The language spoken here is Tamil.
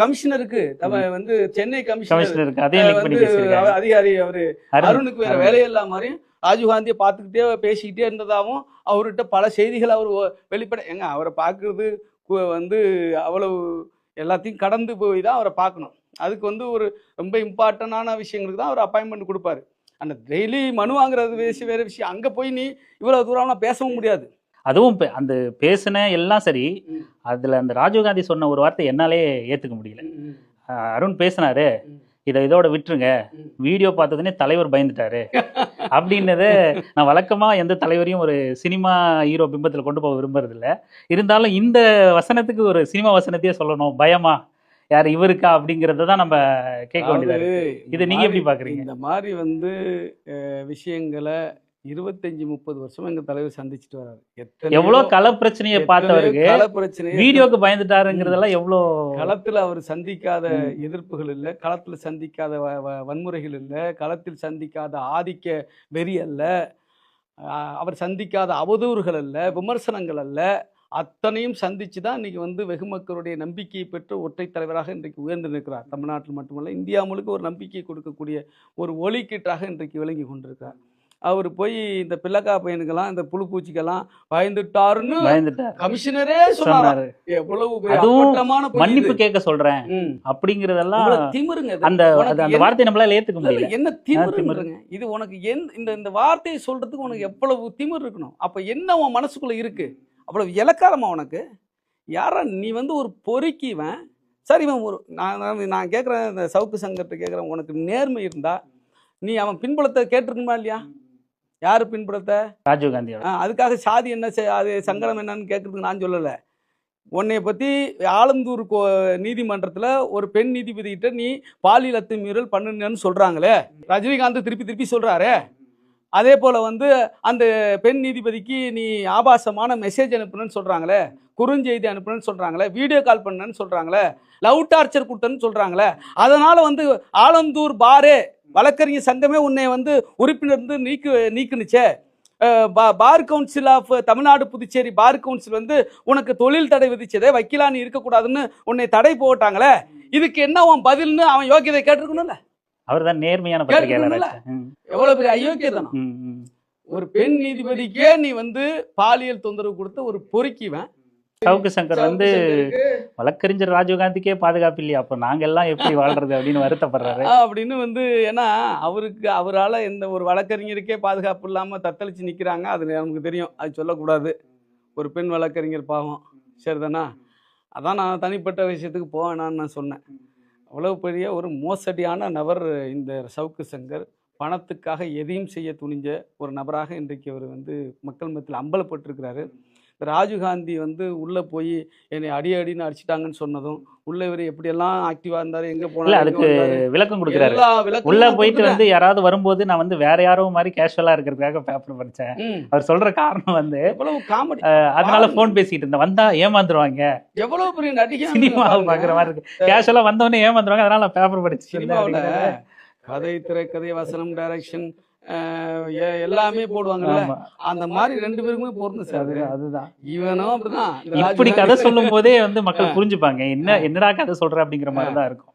கமிஷனருக்கு வந்து சென்னை கமிஷனர் அதிகாரி அவரு அருண். அருணுக்கு வேற வேலையே இல்லாம மாதிரியும் ராஜீவ்காந்தியை பார்த்துக்கிட்டே பேசிக்கிட்டே இருந்ததாகவும் அவர்கிட்ட பல செய்திகள் அவர் வெளிப்பட ஏங்க அவரை பார்க்கறது வந்து அவ்வளவு எல்லாத்தையும் கடந்து போய் தான் அவரை பார்க்கணும். அதுக்கு வந்து ஒரு ரொம்ப இம்பார்ட்டண்டான விஷயங்களுக்கு தான் அவர் அப்பாயின்மெண்ட் கொடுப்பாரு. அந்த டெய்லி மனு வாங்குறது விஷயம் வேற விஷயம். அங்கே போய் நீ இவ்வளவு தூரம்லாம் பேசவும் முடியாது. அதுவும் அந்த பேசின எல்லாம் சரி. அதுல அந்த ராஜீவ்காந்தி சொன்ன ஒரு வார்த்தை என்னாலே ஏத்துக்க முடியல. அருண் பேசினாரு. இதை இதோட விட்டுருங்க. வீடியோ பார்த்ததுனே தலைவர் பயந்துட்டாரு. அப்படின்னத நான் வழக்கமா எந்த தலைவரையும் ஒரு சினிமா ஹீரோ பிம்பத்தில் கொண்டு போக விரும்புறது இல்ல இருந்தாலும் இந்த வசனத்துக்கு ஒரு சினிமா வசனத்தையே சொல்லணும் பயமா? யார் இவருக்கா அப்படிங்கறத தான் நம்ம கேட்க வேண்டியதா இதை நீங்க எப்படி பாக்குறீங்க? இந்த மாதிரி வந்து விஷயங்களை இருபத்தஞ்சு முப்பது வருஷமா எங்க தலைவர் சந்திச்சுட்டு வராரு. எத்தனையோ- எவ்வளவு கள பிரச்சனையை பார்த்தவருக்கு கள பிரச்சனையை வீடியோக்கு பயந்துட்டாருங்கிறதெல்லாம் எவ்வளோ களத்துல அவர் சந்திக்காத. எதிர்ப்புகள் இல்லை களத்துல சந்திக்காத வன்முறைகள் இல்லை களத்தில் சந்திக்காத ஆதிக்க வெறி அல்ல அவர் சந்திக்காத அவதூறுகள் அல்ல விமர்சனங்கள் அல்ல அத்தனையும் சந்திச்சு தான் இன்னைக்கு வந்து வெகுமக்களுடைய நம்பிக்கையை பெற்று ஒற்றை தலைவராக இன்றைக்கு உயர்ந்து நிற்கிறார். தமிழ்நாட்டில் மட்டுமல்ல இந்தியா முழுக்க ஒரு நம்பிக்கை கொடுக்கக்கூடிய ஒரு ஒலிக்கீட்டாக இன்றைக்கு விளங்கி கொண்டிருக்கிறார். அவர் போய் இந்த பிள்ளைக்கா பையனுக்கெல்லாம் இந்த புழு பூச்சிக்கெல்லாம் பயந்துட்டாருன்னு பயந்துட்டார். கமிஷனரே சொன்னார். எவ்வளவு மன்னிப்பு. கேட்க சொல்றேன். அப்படிங்கறதெல்லாம் திமிருங்க. அந்த அந்த வார்த்தையை நம்மளால ஏத்துக்க முடியல. என்ன திமிருங்க இது உனக்கு எந்த இந்த இந்த வார்த்தையை சொல்றதுக்கு உனக்கு எவ்வளவு திமிர் இருக்கணும். அப்ப என்ன உன் மனசுக்குள்ள இருக்கு? அவ்வளவு இலக்காரமா உனக்கு? யாரா நீ வந்து ஒரு பொறுக்கிவன் சரி இவன் ஒரு நான் நான் கேட்குறேன் இந்த சவுக்கு சங்கர்கிட்ட கேட்குறேன் உனக்கு நேர்மை இருந்தா நீ அவன் பின்புலத்தை கேட்டிருக்குமா இல்லையா? யார் பின்புலத்தை ராஜீவ் காந்தியோட. ஆ, அதுக்காக சாதி என்ன அது சங்கடம் என்னன்னு கேட்கறதுக்கு நான் சொல்லலை. உன்னைய பற்றி ஆலந்தூர் கோ நீதிமன்றத்தில் ஒரு பெண் நீதிபதிகிட்ட நீ பாலியல் அத்துமீறல் பண்ணுனேன்னு சொல்கிறாங்களே ரஜினிகாந்த் திருப்பி திருப்பி சொல்கிறாரே அதே போல் வந்து அந்த பெண் நீதிபதிக்கு நீ ஆபாசமான மெசேஜ் அனுப்புனேன்னு சொல்கிறாங்களே குறுஞ்செய்தி அனுப்புனேன்னு சொல்கிறாங்களே வீடியோ கால் பண்ணேன்னு சொல்கிறாங்களே லவ் டார்ச்சர் கொடுத்தேன்னு சொல்கிறாங்களே அதனால் வந்து ஆலந்தூர் பாரே வழக்கறிஞர் சங்கமே உன்னை வந்து உறுப்பினர் இருந்து நீக்கு நீக்குனுச்சே. Bar council of Tamil Nadu Puducherry bar council வந்து உனக்கு தொழில் தடை விதிச்சதே வக்கீலா நீ இருக்கக்கூடாதுன்னு உன்னை தடை போட்டாங்களே. இதுக்கு என்ன உன் பதில்னு அவன் யோக்கியதை கேட்டிருக்கணும்ல? அவர் தான் நேர்மையான எவ்வளவு பெரிய ம். ஒரு பெண் நீதிபதிக்கே நீ வந்து பாலியல் தொந்தரவு கொடுத்த ஒரு பொறுக்கிவன். சவுக்கு சங்கர் வந்து வழக்கறிஞர் ராஜீவ்காந்திக்கே பாதுகாப்பு இல்லையா அப்ப நாங்க எல்லாம் எப்படி வாழ்றது அப்படின்னு வருத்தப்படுறாரு. அப்படின்னு வந்து ஏன்னா அவருக்கு அவரால் எந்த ஒரு வழக்கறிஞருக்கே பாதுகாப்பு இல்லாமல் தத்தளிச்சு நிற்கிறாங்க அது நமக்கு தெரியும். அது சொல்லக்கூடாது. ஒரு பெண் வழக்கறிஞர் பாவம். சரிதானா? அதான் நான் தனிப்பட்ட விஷயத்துக்கு போவேனான்னு நான் சொன்னேன். அவ்வளவு பெரிய ஒரு மோசடியான நபர் இந்த சவுக்கு சங்கர் பணத்துக்காக எதையும் செய்ய துணிஞ்ச ஒரு நபராக இன்றைக்கு அவர் வந்து மக்கள் மத்தியில் அம்பலப்பட்டிருக்கிறாரு. ராஜீவ்காந்தி வந்து உள்ளே போய் என்னை அடி அடின்னு அடிச்சிட்டாங்கன்னு சொன்னதும் உள்ள இவர் எப்படியெல்லாம் ஆக்டிவாக இருந்தார் எங்கே போனார் அதுக்கு விளக்கம் கொடுக்குறாரு. உள்ள போயிட்டு. வந்து யாராவது வரும்போது நான் வந்து வேற யாரோ மாதிரி கேஷுவலா இருக்கிறதுக்காக பேப்பர் படிச்சேன். அவர் சொல்ற காரணம் வந்து காமெடி அதனால. போன் பேசிட்டு இருந்தேன். வந்தா ஏமாந்துருவாங்க. எவ்வளவு பெரிய நடிகை சினிமா பாக்குற மாதிரி இருக்கு. கேஷுவலா வந்தவொடனே ஏமாந்துருவாங்க. அதனால நான் பேப்பர் படிச்சு சினிமாவில் கதை திரைக்கதை வசனம் டைரக்ஷன் எல்லாமே போடுவாங்கல்ல. ஆமா. அந்த மாதிரி ரெண்டு பேருக்குமே பொருந்தும் சார். அது. அது- அதுதான். இவனும் அப்படிதான். இப்படி கதை சொல்லும் போதே வந்து மக்கள் புரிஞ்சுப்பாங்க. என்ன என்னடா கதை சொல்ற அப்படிங்கிற மாதிரி தான் இருக்கும்.